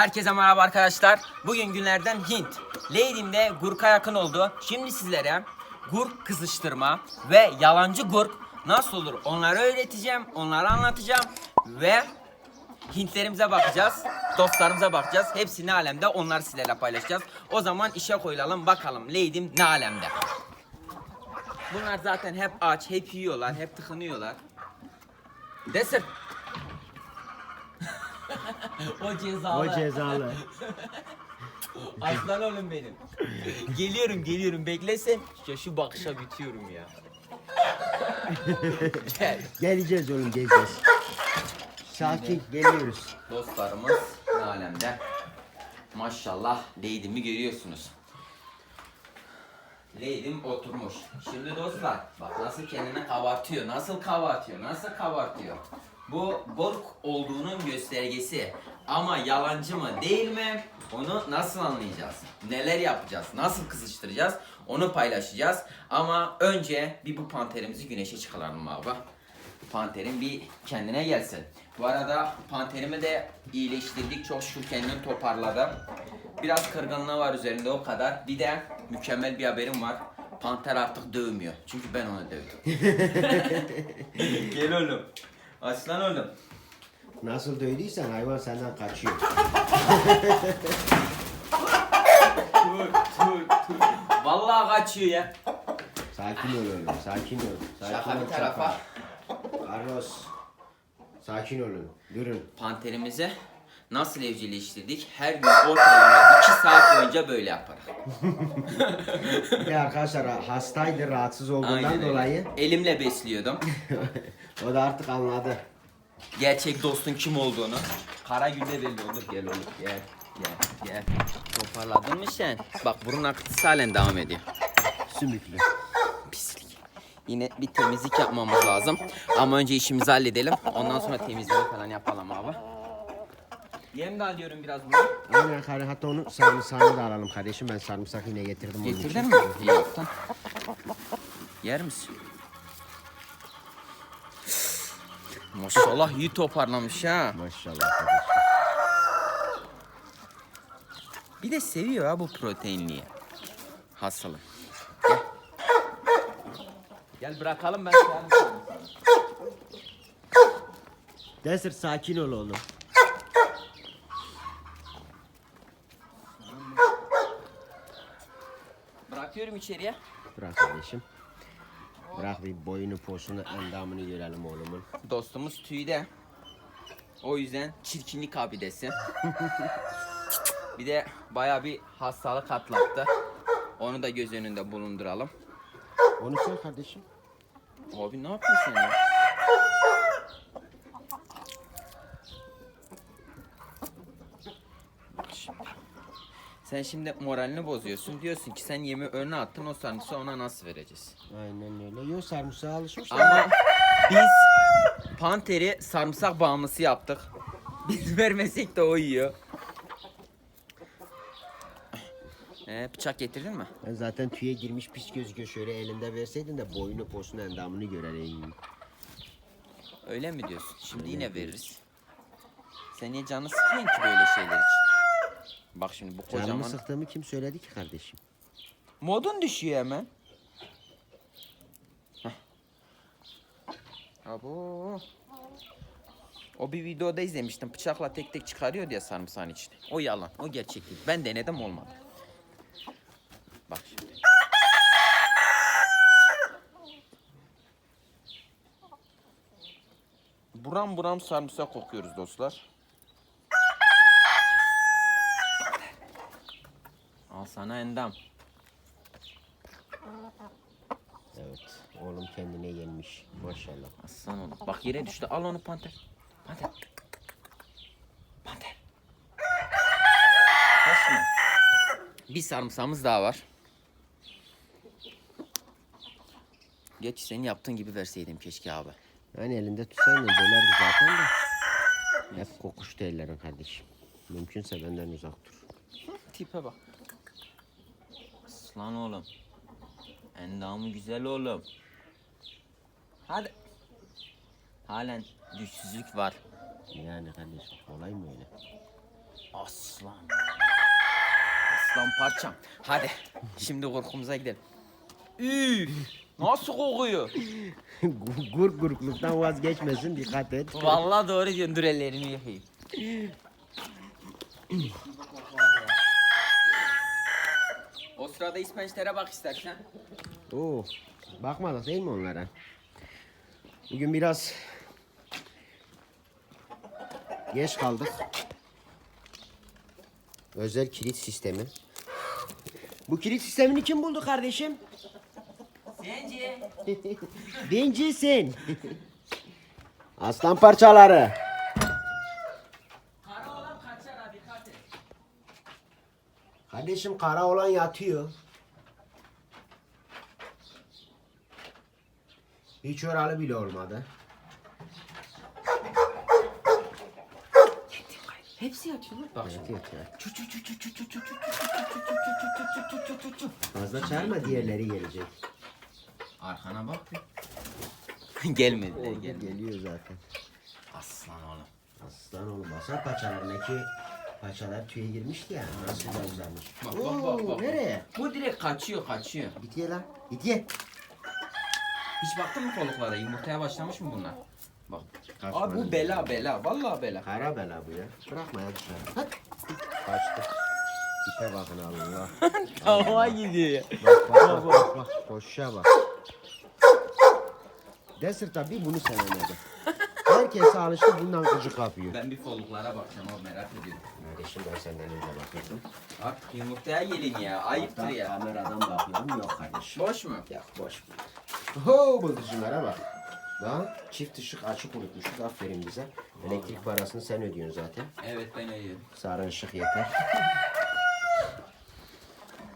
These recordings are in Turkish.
Herkese merhaba arkadaşlar. Bugün günlerden Hint. Lady'mde gurka yakın oldu. Şimdi sizlere gurk kızıştırma ve yalancı gurk nasıl olur onları öğreteceğim, onları anlatacağım ve Hintlerimize bakacağız, dostlarımıza bakacağız. Hepsi ne alemde onları sizlerle paylaşacağız. O zaman işe koyulalım bakalım Lady'm ne alemde. Bunlar zaten hep aç, hep yiyorlar, hep tıkınıyorlar. Desir. o cezalı. O cezalı. Aslan oğlum benim. geliyorum geliyorum beklesen. Ya şu bakışa bitiyorum ya. Gel. Geleceğiz oğlum geleceğiz. Sakin geliyoruz. Dostlarımız ne alemde? Maşallah Lady'mi görüyorsunuz. Lady'm oturmuş. Şimdi dostlar bak nasıl kendini kabartıyor. Nasıl kabartıyor? Nasıl kabartıyor? Bu bork olduğunun göstergesi. Ama yalancı mı değil mi? Onu nasıl anlayacağız? Neler yapacağız? Nasıl kızıştıracağız? Onu paylaşacağız. Ama önce bir bu panterimizi güneşe çıkaralım abi. Panterin bir kendine gelsin. Bu arada panterimi de iyileştirdik. Çok şükür kendini toparladı. Biraz kırgınlığı var üzerinde o kadar. Bir de mükemmel bir haberim var. Panter artık dövmüyor. Çünkü ben onu dövdüm. Gel oğlum. Aslan oğlum. Nasıl dövdüysen hayvan senden kaçıyor. Tur tur tur. Vallahi kaçıyor ya. Sakin ol oğlum sakin ol. Sakin Şaka ol bir tarafa. Carlos. Sakin olun. Durun. Panterimizi nasıl evcilleştirdik? Her gün ortalama 2 saat boyunca böyle yaparız. Bir de arkadaşlar hastaydı rahatsız olduğundan Aynen öyle. dolayı Elimle besliyordum. o da artık anladı. Gerçek dostun kim olduğunu. Kara günde belli olur. Gel oğlum gel. Gel gel. Toparladın mı sen? Bak burun akıntısı halen devam ediyor. Sümüklü. Pislik. Yine bir temizlik yapmamız lazım. Ama önce işimizi halledelim. Ondan sonra temizliği falan yapalım abi. Yem de alıyorum biraz bunu. Aynen kardeşim hatta onun sarımsağını da alalım kardeşim. Ben sarımsak yine getirdim onun için. Getirdin mi? İyi yaptın. Yer misin? Maşallah iyi toparlamış ha. Maşallah. Bir de seviyor ha bu proteinliği. Hastalı. Gel. Gel bırakalım ben sana. Desir sakin ol oğlum. Bırakıyorum içeriye. Bırak kardeşim. Bırak bir boyunu posunu endamını görelim oğlumun. Dostumuz tüyde. O yüzden çirkinlik abidesi. bir de baya bir hastalık atlattı. Onu da göz önünde bulunduralım. Onu sor kardeşim. Abi ne yapıyorsun ya? Bak şimdi. Sen şimdi moralini bozuyorsun. Diyorsun ki sen yemi önüne attın o sarımsağı ona nasıl vereceğiz? Aynen öyle. Yok sarımsağa alışmış da. Ama biz Panter'i sarımsak bağımlısı yaptık. Biz vermesek de o yiyor. Ee, bıçak getirdin mi? Ben zaten tüye girmiş pis gözüküyor. Şöyle elinde verseydin de boyunu posunu endamını görereyim. Öyle mi diyorsun? Şimdi yine veririz. Sen niye canını sıkıyorsun ki böyle şeyler için? Bak şimdi bu Canımı kocaman... sıktığımı kim söyledi ki kardeşim? Modun düşüyor hemen. Heh. Abo. O bir videoda izlemiştim. Bıçakla tek tek çıkarıyor diye sarımsağın içine. O yalan. O gerçek değil. Ben denedim olmadı. Bak şimdi. Buram buram sarımsak kokuyoruz dostlar. Al sana endam. Evet. Oğlum kendine gelmiş. Maşallah. Aslan oğlum. Bak yere düştü. Al onu panter. Panter. Panter. Kaçma. Bir sarımsağımız daha var. Geç senin yaptığın gibi verseydim keşke abi. Yani elinde tutsaydın dönerdi zaten de. Hep kokuştu ellerin kardeşim. Mümkünse benden uzak dur. Tipe bak. Aslan oğlum. Endamı güzel oğlum. Hadi. Halen düşsüzlük var. Yani kardeşim kolay mı öyle? Aslan. Aslan parçam. Hadi şimdi korkumuza gidelim. Üf, nasıl kokuyor? Gurk gurkluktan vazgeçmesin dikkat et. Vallahi doğru diyorsun. Dur ellerimi yıkayayım. O sırada ispençlere bak istersen. Oo, bakmadık değil mi onlara? Bugün biraz geç kaldık. Özel kilit sistemi. Bu kilit sistemini kim buldu kardeşim? Sence? Bence sen. Aslan parçaları. Kara olan kaçar ha dikkat et. Kardeşim kara olan yatıyor. Hiç oralı bile olmadı. Hepsi yatıyor. Bak Evet, yatıyor. Çu çu çu çu çu çu çu çu çu çu çu çu çu çu çu çu çu çu. Fazla çağırma diğerleri gelecek. Arkana bak bir. Gelmediler Orada gelmedi. geliyor zaten. Aslan oğlum. Aslan oğlum basar paçalarındaki paçalar tüye girmişti ya. Nasıl da uzamış. Bak, bak, bak, bak. Nereye? Bu direkt kaçıyor kaçıyor. Git ye lan. Git ye. Hiç baktın mı koluklara? Yumurtaya başlamış mı bunlar? Bak. Kaçmadı. Abi bu bela bela. Vallahi bela. Kara bela bu ya. Bırakma ya dışarı. Hadi. Kaçtı. Tipe bakın Allah. Hava gidiyor. Bak bak bak bak. bak. Koşuşa bak. Desert tabi bunu sevemedi. Herkes alıştı bundan gıcık kapıyor. Ben bir koluklara bakacağım o merak ediyorum. Kardeşim ben senden önce bakıyordum. Bak yumurtaya gelin ya. Ayıptır Hatta ya. Kameradan bakıyordum yok kardeşim. Boş mu? Ya boş. Ho bıldırcınlara bak. Lan çift ışık açık unutmuşuz. Aferin bize. Elektrik parasını sen ödüyorsun zaten. Evet ben öyle. Sarı ışık yeter.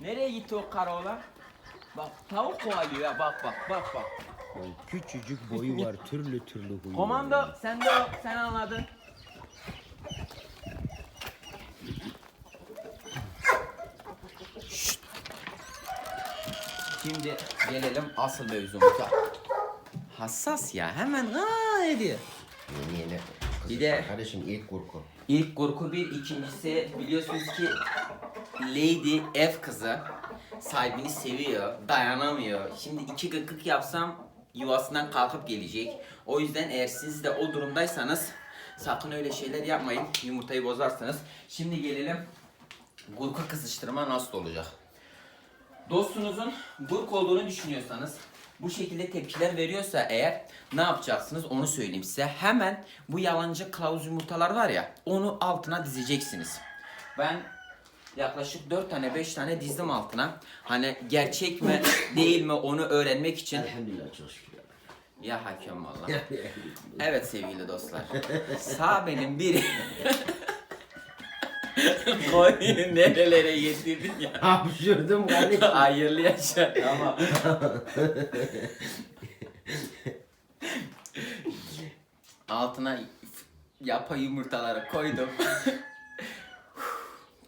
Nereye gitti o karaoğlan? Bak tavuk kovalıyor ya bak bak bak bak. Küçücük boyu var. Türlü türlü huyu. Komando var. sen de o sen anladın. Şşt. Şimdi gelelim asıl mevzumuza. Hassas ya hemen aa ediyor. Yeni yeni. Bir de- Kardeşim ilk kurku. İlk korku bir, ikincisi biliyorsunuz ki Lady F kızı sahibini seviyor, dayanamıyor. Şimdi iki gıkık yapsam yuvasından kalkıp gelecek. O yüzden eğer siz de o durumdaysanız sakın öyle şeyler yapmayın. Yumurtayı bozarsınız. Şimdi gelelim gurku kızıştırma nasıl olacak? Dostunuzun gurk olduğunu düşünüyorsanız bu şekilde tepkiler veriyorsa eğer ne yapacaksınız onu söyleyeyim size. Hemen bu yalancı kılavuz yumurtalar var ya onu altına dizeceksiniz. Ben yaklaşık 4 tane 5 tane dizdim altına. Hani gerçek mi değil mi onu öğrenmek için. Elhamdülillah çok şükür. Ya hakem valla. Evet sevgili dostlar. Sağ benim biri. Konuyu nerelere getirdin ya. Hapşırdım kardeşim. Hayırlı yaşa. Tamam. Altına yapa yumurtaları koydum.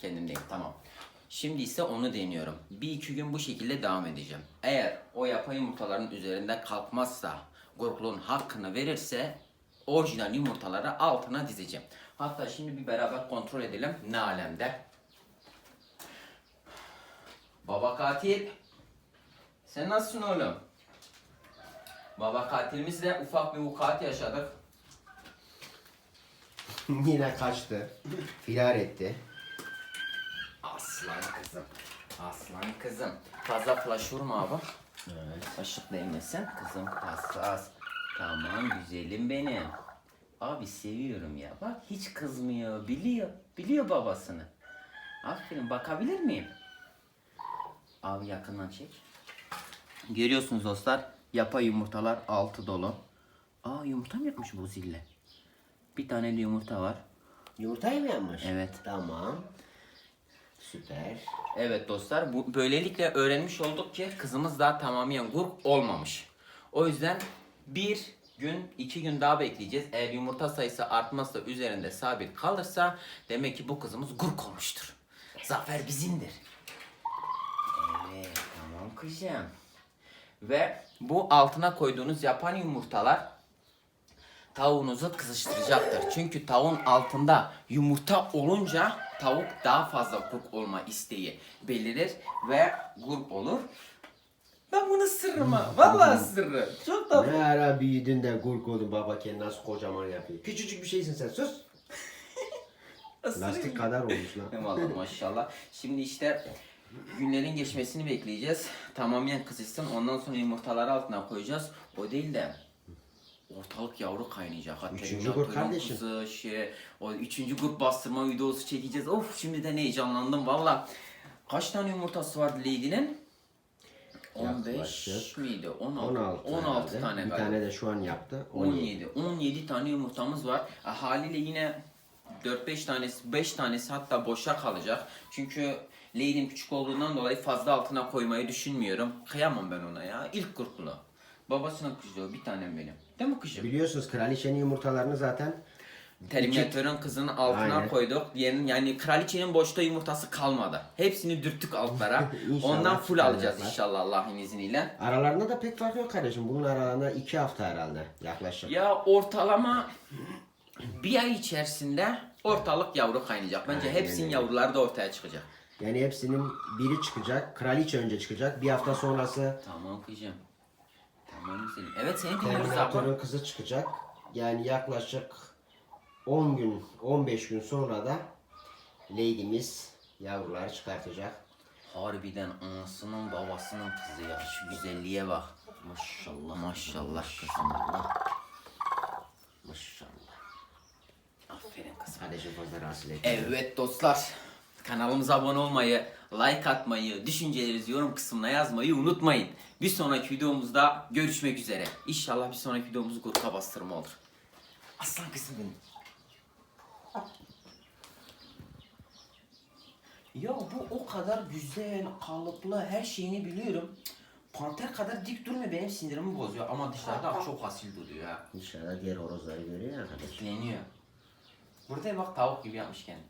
Kendimdeyim tamam. Şimdi ise onu deniyorum. Bir iki gün bu şekilde devam edeceğim. Eğer o yapa yumurtaların üzerinde kalkmazsa, gurkluğun hakkını verirse orijinal yumurtaları altına dizeceğim. Hatta şimdi bir beraber kontrol edelim ne alemde. Baba katil. Sen nasılsın oğlum? Baba katilimizle ufak bir vukuat yaşadık. Yine kaçtı. Firar etti. Aslan kızım. Aslan kızım. Fazla flash vurma abi. Evet. Işık değmesin. Kızım hassas. Tamam güzelim benim. Abi seviyorum ya. Bak hiç kızmıyor. Biliyor. Biliyor babasını. Aferin bakabilir miyim? Abi yakından çek. Görüyorsunuz dostlar. Yapa yumurtalar altı dolu. Aa yumurta mı yapmış bu zille? Bir tane de yumurta var. Yumurtayı mı yapmış? Evet. Tamam. Süper. Evet dostlar bu böylelikle öğrenmiş olduk ki kızımız daha tamamen gurk olmamış. O yüzden bir gün iki gün daha bekleyeceğiz. Eğer yumurta sayısı artmazsa üzerinde sabit kalırsa demek ki bu kızımız gurk olmuştur. Zafer bizimdir. Evet tamam kızım. Ve bu altına koyduğunuz yapan yumurtalar tavuğunuzu kızıştıracaktır. Çünkü tavuğun altında yumurta olunca tavuk daha fazla grup olma isteği belirir ve grup olur. Ben bunu sırrıma, vallahi sırrı. Çok da Ne ara büyüdün de gurk oldun baba kendini nasıl kocaman yapıyor. Küçücük bir şeysin sen sus. Lastik kadar olmuş lan. Vallahi maşallah. Şimdi işte günlerin geçmesini bekleyeceğiz. Tamamen kızışsın. Ondan sonra yumurtaları altına koyacağız. O değil de ortalık yavru kaynayacak. Hatta Üçüncü grup kardeşim. kızı, şey, o üçüncü grup bastırma videosu çekeceğiz. Of şimdiden heyecanlandım valla. Kaç tane yumurtası vardı Lady'nin? 15 Yaklaşık miydi? 16, 16, 16 herhalde. tane Bir galiba. tane de şu an yaptı. 17. 17. 17 tane yumurtamız var. E, haliyle yine 4-5 tanesi, 5 tanesi hatta boşa kalacak. Çünkü Lady'm küçük olduğundan dolayı fazla altına koymayı düşünmüyorum. Kıyamam ben ona ya. İlk kurtlu. Babasının kızı o. Bir tanem benim. Değil mi kızım? Biliyorsunuz kraliçenin yumurtalarını zaten Terminatörün kızının altına Aynen. koyduk. Diğerinin yani kraliçenin boşta yumurtası kalmadı. Hepsini dürttük altlara. İnşallah Ondan full alacağız çıkaracaklar. inşallah Allah'ın izniyle. aralarında da pek fark yok kardeşim. Bunun aralarında 2 hafta herhalde yaklaşık. Ya ortalama bir ay içerisinde ortalık yavru kaynayacak. Bence Aynen hepsinin öyle. yavruları da ortaya çıkacak. Yani hepsinin biri çıkacak. Kraliçe önce çıkacak. Bir hafta sonrası Tamam kızım. Tamam güzelim. Evet seni dinliyoruz abla. Terminator'un kızı çıkacak. Yani yaklaşık 10 gün, 15 gün sonra da Lady'miz yavruları çıkartacak. Harbiden anasının babasının kızı ya. Şu güzelliğe bak. Maşallah maşallah kızım Allah. Maşallah. Aferin kızım. Kardeşim fazla rahatsız et. Evet dostlar. Kanalımıza abone olmayı, like atmayı, düşüncelerinizi yorum kısmına yazmayı unutmayın. Bir sonraki videomuzda görüşmek üzere. İnşallah bir sonraki videomuz grupa bastırma olur. Aslan kızım benim. Ya bu o kadar güzel, kalıplı, her şeyini biliyorum. Panter kadar dik durmuyor benim sinirimi bozuyor ama dışarıda çok asil duruyor ha. İnşallah diğer horozları görüyor ya kardeşim. Etkileniyor. Burada bak tavuk gibi yapmış kendini.